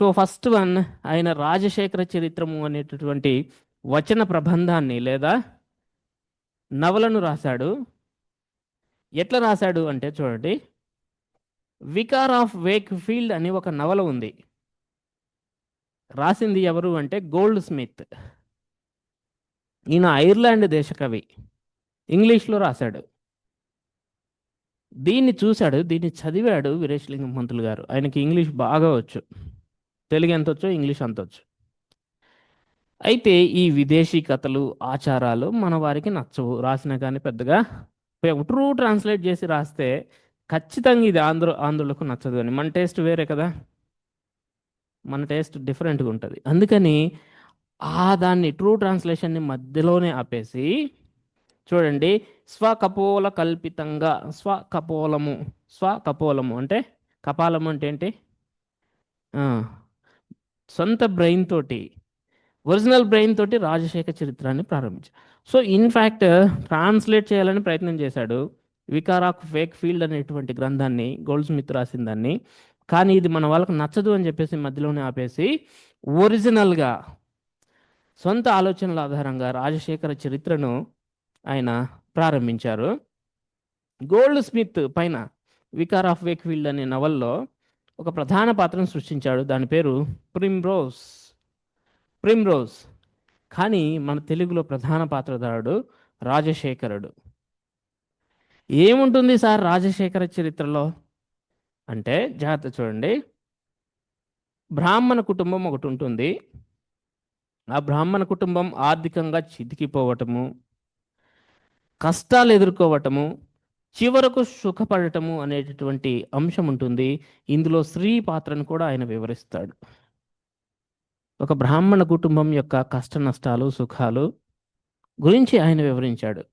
So first one ఆయన రాజశేఖర చరిత్రము అనేటటువంటి వచన ప్రబంధాన్ని లేదా నవలను రాశాడు. ఎట్లా రాశాడు అంటే చూడండి. వికార్ ఆఫ్ వేక్ ఫీల్డ్ అని ఒక నవల ఉంది. రాసింది ఎవరు అంటే గోల్డ్ స్మిత్ ఈయన ఐర్లాండ్ దేశ కవి ఇంగ్లీష్లో రాశాడు. దీన్ని చూశాడు దీన్ని చదివాడు వీరేశలింగం పంతులు గారు. ఆయనకి ఇంగ్లీష్ బాగా వచ్చు. తెలుగు ఎంత వచ్చో ఇంగ్లీష్ అంత వచ్చు అయితే ఈ విదేశీ కథలు ఆచారాలు మన వారికి నచ్చవు. రాసిన కానీ పెద్దగా ట్రూ ట్రాన్స్లేట్ చేసి రాస్తే ఖచ్చితంగా ఇది ఆంధ్ర ఆంధ్రులకు నచ్చదు అని. మన టేస్ట్ వేరే కదా. మన టేస్ట్ డిఫరెంట్గా ఉంటుంది. అందుకని ఆ దాన్ని ట్రూ ట్రాన్స్లేషన్ని మధ్యలోనే ఆపేసి చూడండి స్వకపోల కల్పితంగా స్వకపోలము స్వకపోలము అంటే కపాలము అంటే ఏంటి? సొంత బ్రెయిన్ తోటి ఒరిజినల్ బ్రెయిన్ తోటి రాజశేఖర చరిత్రాన్ని ప్రారంభించాడు సో ఇన్ఫ్యాక్ట్ ట్రాన్స్లేట్ చేయాలని ప్రయత్నం చేశాడు వికార్ ఆఫ్ ఫేక్ ఫీల్డ్ అనేటువంటి గ్రంథాన్ని గోల్డ్ స్మిత్ రాసిన దాన్ని. కానీ ఇది మన వాళ్ళకి నచ్చదు అని చెప్పేసి మధ్యలోనే ఆపేసి ఒరిజినల్గా సొంత ఆలోచనల ఆధారంగా రాజశేఖర చరిత్రను ఆయన ప్రారంభించారు. గోల్డ్ స్మిత్ పైన వికార్ ఆఫ్ వేక్ ఫీల్డ్ అనే నవల్లో ఒక ప్రధాన పాత్రను సృష్టించాడు. దాని పేరు ప్రిమ్రోజ్ ప్రిమ్రోజ్ కానీ మన తెలుగులో ప్రధాన పాత్రధారుడు రాజశేఖరుడు. ఏముంటుంది సార్ రాజశేఖర చరిత్రలో? అంటే జాగ్రత్త చూడండి. బ్రాహ్మణ కుటుంబం ఒకటి ఉంటుంది. ఆ బ్రాహ్మణ కుటుంబం ఆర్థికంగా చితికిపోవటము కష్టాలు ఎదుర్కోవటము చివరకు సుఖపడటము అనేటటువంటి అంశం ఉంటుంది. ఇందులో స్త్రీ పాత్రను కూడా ఆయన వివరిస్తాడు. ఒక బ్రాహ్మణ కుటుంబం యొక్క కష్ట నష్టాలు సుఖాలు గురించి ఆయన వివరించాడు.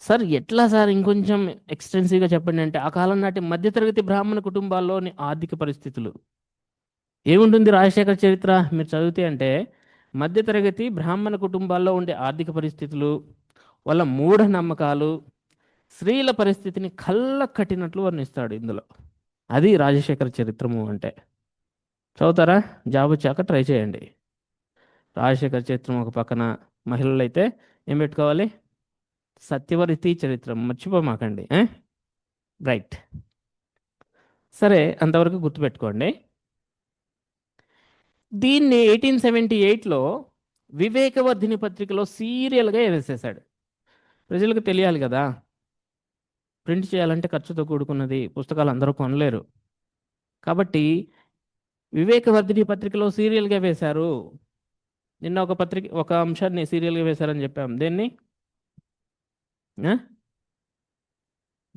సార్ ఎట్లా సార్ ఇంకొంచెం ఎక్స్టెన్సివ్గా చెప్పండి అంటే ఆ కాలం నాటి మధ్యతరగతి బ్రాహ్మణ కుటుంబాల్లోని ఆర్థిక పరిస్థితులు. ఏముంటుంది రాజశేఖర చరిత్ర? మీరు చదివితే అంటే మధ్యతరగతి బ్రాహ్మణ కుటుంబాల్లో ఉండే ఆర్థిక పరిస్థితులు వాళ్ళ మూఢ నమ్మకాలు స్త్రీల పరిస్థితిని కళ్ళ కట్టినట్లు వర్ణిస్తాడు ఇందులో. అది రాజశేఖర చరిత్రము అంటే. చదువుతారా? జాబ్ వచ్చాక ట్రై చేయండి. రాజశేఖర చరిత్రం ఒక పక్కన మహిళలు అయితే ఏం పెట్టుకోవాలి? సత్యవరితి చరిత్రం. మర్చిపోమాకండి రైట్. సరే అంతవరకు గుర్తుపెట్టుకోండి. దీన్ని ఎయిటీన్ సెవెంటీ ఎయిట్లో వివేకవర్ధిని పత్రికలో సీరియల్గా వేసేసాడు ప్రజలకు తెలియాలి కదా. ప్రింట్ చేయాలంటే ఖర్చుతో కూడుకున్నది పుస్తకాలు అందరూ కొనలేరు. కాబట్టి వివేకవర్ధిని పత్రికలో సీరియల్గా వేశారు. నిన్న ఒక పత్రిక ఒక అంశాన్ని సీరియల్గా వేశారని చెప్పాం. దేన్ని?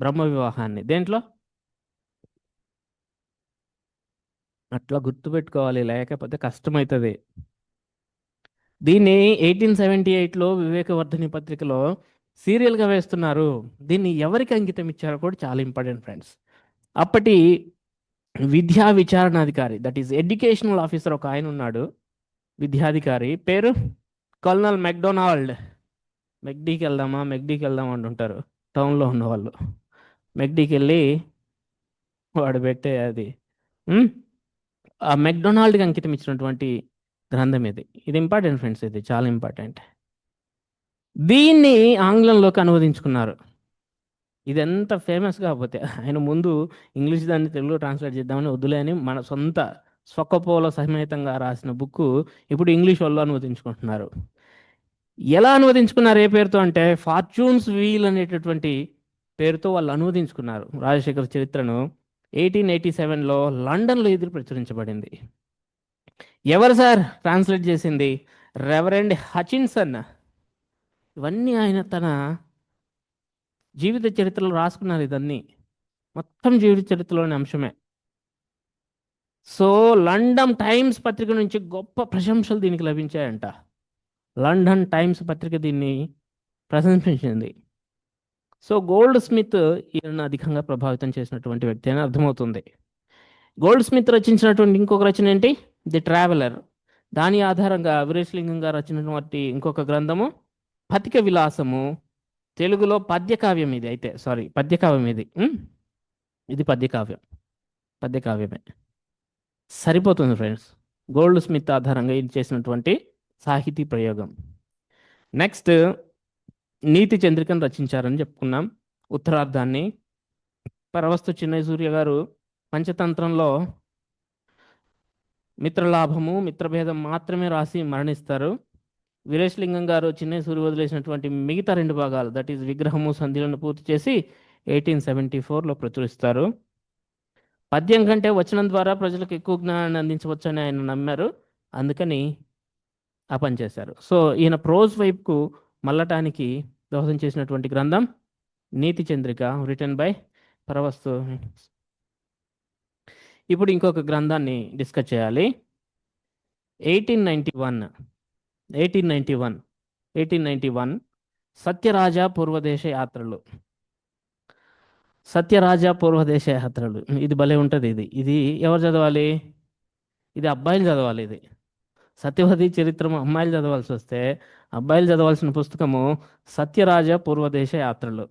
బ్రహ్మ వివాహాన్ని. దేంట్లో? అట్లా గుర్తుపెట్టుకోవాలి. లేకపోతే కష్టమవుతుంది దీన్ని ఎయిటీన్ సెవెంటీ ఎయిట్లో వివేకవర్ధని పత్రికలో సీరియల్గా వేస్తున్నారు. దీన్ని ఎవరికి అంకితం ఇచ్చారో కూడా చాలా ఇంపార్టెంట్ ఫ్రెండ్స్. అప్పటి విద్యా విచారణాధికారి దట్ ఈస్ ఎడ్యుకేషనల్ ఆఫీసర్ ఒక ఆయన ఉన్నాడు విద్యాధికారి. పేరు? Colonel McDonald. మెక్డీకి వెళ్దామా? మెక్డీకి వెళ్దాం అంటుంటారు టౌన్లో ఉన్నవాళ్ళు మెక్డీకి వెళ్ళి వాడు పెట్టే అది. ఆ మెక్డొనాల్డ్కి అంకితం ఇచ్చినటువంటి గ్రంథం ఇది. ఇది ఇంపార్టెంట్ ఫ్రెండ్స్ ఇది. చాలా ఇంపార్టెంట్. దీన్ని ఆంగ్లంలోకి అనువదించుకున్నారు. ఇదంతా ఫేమస్ కాకపోతే ఆయన ముందు ఇంగ్లీష్ దాన్ని తెలుగులో ట్రాన్స్లేట్ చేద్దామని వద్దులే అని మన సొంత స్వకపోల సమేతంగా రాసిన బుక్ ఇప్పుడు ఇంగ్లీష్ వాళ్ళు అనువదించుకుంటున్నారు. ఎలా అనువదించుకున్నారు ఏ పేరుతో అంటే ఫార్చ్యూన్స్ వీల్ అనేటటువంటి పేరుతో వాళ్ళు అనువదించుకున్నారు. రాజశేఖర చరిత్రను ఎయిటీన్ ఎయిటీ సెవెన్లో లండన్లో ఇది ప్రచురించబడింది. ఎవరు సార్? ట్రాన్స్లేట్ చేసింది రెవరెండ్ హచిన్సన్ ఇవన్నీ ఆయన తన జీవిత చరిత్రలో రాసుకున్నారు ఇదన్నీ. మొత్తం జీవిత చరిత్రలోని అంశమే. సో లండన్ టైమ్స్ పత్రిక నుంచి గొప్ప ప్రశంసలు దీనికి లభించాయంట. లండన్ టైమ్స్ పత్రిక దీన్ని ప్రశంసించింది. సో గోల్డ్ స్మిత్ ఈయన అధికంగా ప్రభావితం చేసినటువంటి వ్యక్తి అని అర్థమవుతుంది. గోల్డ్ స్మిత్ రచించినటువంటి ఇంకొక రచన ఏంటి? The traveller. దాని ఆధారంగా వీరేశలింగం గారు రచినటువంటి ఇంకొక గ్రంథము పతిక విలాసము తెలుగులో పద్యకావ్యం ఇది అయితే సారీ పద్యకావ్యం ఇది. ఇది పద్యకావ్యం. పద్యకావ్యమే. సరిపోతుంది ఫ్రెండ్స్ గోల్డ్ స్మిత్ ఆధారంగా ఇది చేసినటువంటి సాహితీ ప్రయోగం. నెక్స్ట్ నీతి చంద్రికను రచించారని చెప్పుకున్నాం. ఉత్తరార్ధాన్ని. పరవస్తు చిన్నయ్య సూర్య గారు పంచతంత్రంలో మిత్రలాభము మిత్రభేదం మాత్రమే రాసి మరణిస్తారు. వీరేశలింగం గారు చిన్నయ్య సూర్య వదిలేసినటువంటి మిగతా రెండు భాగాలు దట్ ఈస్ విగ్రహము సంధిలను పూర్తి చేసి ఎయిటీన్ సెవెంటీ ఫోర్లో ప్రచురిస్తారు. పద్యం కంటే వచనం ద్వారా ప్రజలకు ఎక్కువ జ్ఞానాన్ని అందించవచ్చని ఆయన నమ్మారు. అందుకని ఆ పని చేశారు. సో ఈయన ప్రోజ్ వైపుకు మళ్ళటానికి దోహదం చేసినటువంటి గ్రంథం నీతి చంద్రిక రిటర్న్ బై పరవస్తు. ఇప్పుడు ఇంకొక గ్రంథాన్ని డిస్కస్ చేయాలి. Eighteen ninety one eighteen ninety one eighteen ninety one Satyaraja పూర్వదేశ యాత్రలు సత్యరాజ పూర్వదేశ యాత్రలు ఇది భలే ఉంటుంది ఇది. ఇది ఎవరు చదవాలి? ఇది అబ్బాయిలు చదవాలి ఇది. సత్యవతి చరిత్రము అమ్మాయిలు చదవాల్సి వస్తే అబ్బాయిలు చదవాల్సిన పుస్తకము సత్యరాజ పూర్వదేశ యాత్రలు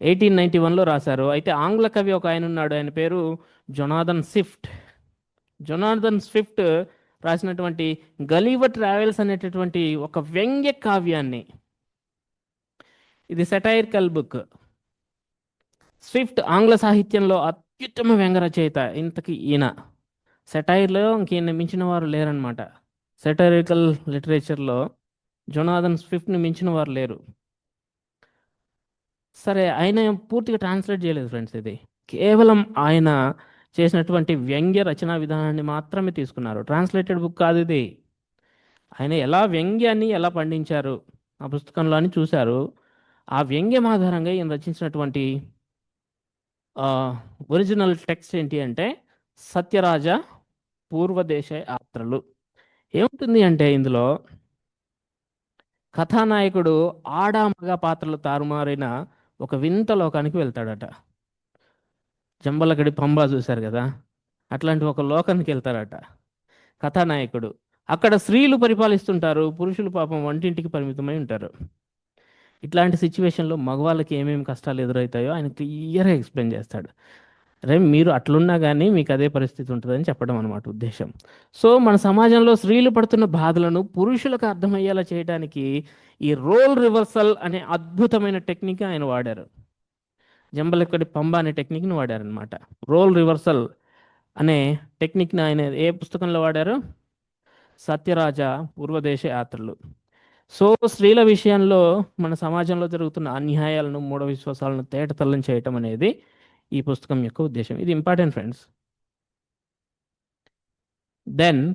ఎయిటీన్ నైంటీ వన్లో రాశారు. అయితే ఆంగ్ల కవి ఒక ఆయన ఉన్నాడు. ఆయన పేరు జొనాథన్ స్విఫ్ట్ జొనాథన్ స్విఫ్ట్ రాసినటువంటి గలీవ ట్రావెల్స్ అనేటటువంటి ఒక వ్యంగ్య కావ్యాన్ని. ఇది సెటైరికల్ బుక్ స్విఫ్ట్ ఆంగ్ల సాహిత్యంలో అత్యుత్తమ వ్యంగ రచయిత ఇంతకి ఈయన. సెటైర్లో ఇంకీయన మించిన వారు లేరనమాట సెటైరికల్ లిటరేచర్లో జొనాథన్ స్విఫ్ట్ని మించిన వారు లేరు. సరే ఆయన పూర్తిగా ట్రాన్స్లేట్ చేయలేదు ఫ్రెండ్స్ ఇది. కేవలం ఆయన చేసినటువంటి వ్యంగ్య రచనా విధానాన్ని మాత్రమే తీసుకున్నారు. ట్రాన్స్లేటెడ్ బుక్ కాదు ఇది. ఆయన ఎలా వ్యంగ్యాన్ని ఎలా పండించారు? ఆ పుస్తకంలో అని చూశారు. ఆ వ్యంగ్యం ఆధారంగా ఈయన రచించినటువంటి ఒరిజినల్ టెక్స్ట్ ఏంటి అంటే సత్యరాజ పూర్వదేశ యాత్రలు. ఏముంటుంది అంటే ఇందులో కథానాయకుడు ఆడ మగ పాత్రలు తారుమారైన ఒక వింత లోకానికి వెళ్తాడట. జంబలకడి పంబా చూశారు కదా? అట్లాంటి ఒక లోకానికి వెళ్తారట. కథానాయకుడు. అక్కడ స్త్రీలు పరిపాలిస్తుంటారు పురుషులు పాపం వంటింటికి పరిమితమై ఉంటారు. ఇట్లాంటి సిచ్యువేషన్లో మగవాళ్ళకి ఏమేమి కష్టాలు ఎదురవుతాయో ఆయన క్లియర్గా ఎక్స్ప్లెయిన్ చేస్తాడు. అరే మీరు అట్లున్నా కానీ మీకు అదే పరిస్థితి ఉంటుందని చెప్పడం అనమాట ఉద్దేశం. సో మన సమాజంలో స్త్రీలు పడుతున్న బాధలను పురుషులకు అర్థమయ్యేలా చేయడానికి ఈ రోల్ రివర్సల్ అనే అద్భుతమైన టెక్నిక్ ఆయన వాడారు. జంబలెక్కడి పంబ అనే టెక్నిక్ని వాడారనమాట రోల్ రివర్సల్ అనే టెక్నిక్ని ఆయన ఏ పుస్తకంలో వాడారు? సత్యరాజ పూర్వదేశ యాత్రలు. సో స్త్రీల విషయంలో మన సమాజంలో జరుగుతున్న అన్యాయాలను మూఢ విశ్వాసాలను తేటతల్లం చేయటం అనేది ఈ పుస్తకం యొక్క ఉద్దేశం. ఇది ఇంపార్టెంట్ ఫ్రెండ్స్. దెన్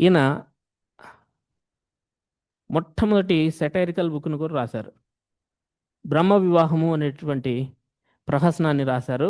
ఈయన మొట్టమొదటి సెటైరికల్ బుక్ను కూడా రాశారు. బ్రహ్మ వివాహము అనేటువంటి ప్రహసనాన్ని రాశారు.